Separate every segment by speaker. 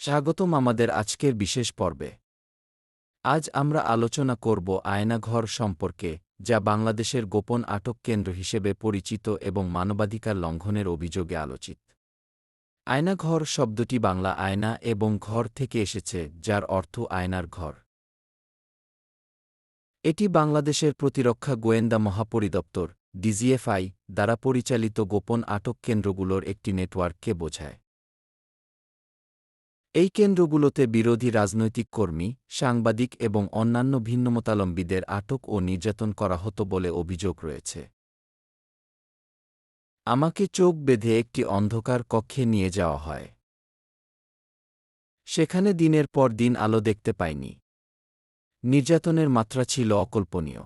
Speaker 1: স্বাগতম আমাদের আজকের বিশেষ পর্বে। আজ আমরা আলোচনা করব আয়নাঘর সম্পর্কে, যা বাংলাদেশের গোপন আটক কেন্দ্র হিসেবে পরিচিত এবং মানবাধিকার লঙ্ঘনের অভিযোগে আলোচিত। আয়নাঘর শব্দটি বাংলা আয়না এবং ঘর থেকে এসেছে, যার অর্থ আয়নার ঘর। এটি বাংলাদেশের প্রতিরক্ষা গোয়েন্দা মহাপরিদপ্তর, ডিজিএফআই, দ্বারা পরিচালিত গোপন আটক কেন্দ্রগুলোর একটি নেটওয়ার্ককে বোঝায়। এই কেন্দ্রগুলোতে বিরোধী রাজনৈতিক কর্মী, সাংবাদিক এবং অন্যান্য ভিন্নমতালম্বীদের আটক ও নির্যাতন করা হতো বলে অভিযোগ রয়েছে। আমাকে চোখ বেঁধে একটি অন্ধকার কক্ষে নিয়ে যাওয়া হয়। সেখানে দিনের পর দিন আলো দেখতে পাইনি। নির্যাতনের মাত্রা ছিল অকল্পনীয়।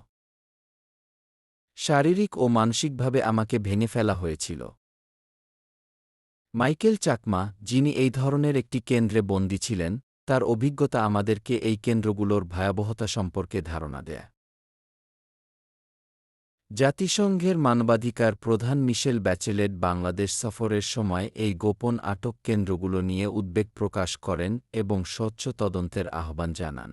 Speaker 1: শারীরিক ও মানসিকভাবে আমাকে ভেঙে ফেলা হয়েছিল। মাইকেল চাকমা, যিনি এই ধরনের একটি কেন্দ্রে বন্দী ছিলেন, তার অভিজ্ঞতা আমাদেরকে এই কেন্দ্রগুলোর ভয়াবহতা সম্পর্কে ধারণা দেয়। জাতিসংঘের মানবাধিকার প্রধান মিশেল ব্যাচেলেট বাংলাদেশ সফরের সময় এই গোপন আটক কেন্দ্রগুলো নিয়ে উদ্বেগ প্রকাশ করেন এবং স্বচ্ছ তদন্তের আহ্বান জানান।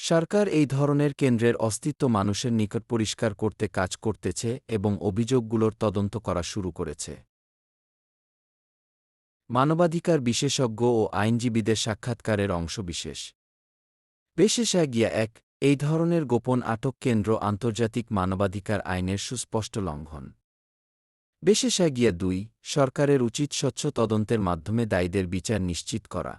Speaker 1: সরকার এই ধরনের কেন্দ্রের অস্তিত্ব মানুষের নিকট পরিষ্কার করতে কাজ করতেছে এবং অভিযোগগুলোর তদন্ত করা শুরু করেছে। মানবাধিকার বিশেষজ্ঞ ও আইনজীবীদের সাক্ষাৎকারের অংশবিশেষ গিয়া এক, এই ধরনের গোপন আটক কেন্দ্র আন্তর্জাতিক মানবাধিকার আইনের সুস্পষ্ট লঙ্ঘন। গিয়া দুই, সরকারের উচিত স্বচ্ছ তদন্তের মাধ্যমে দায়ীদের বিচার নিশ্চিত করা।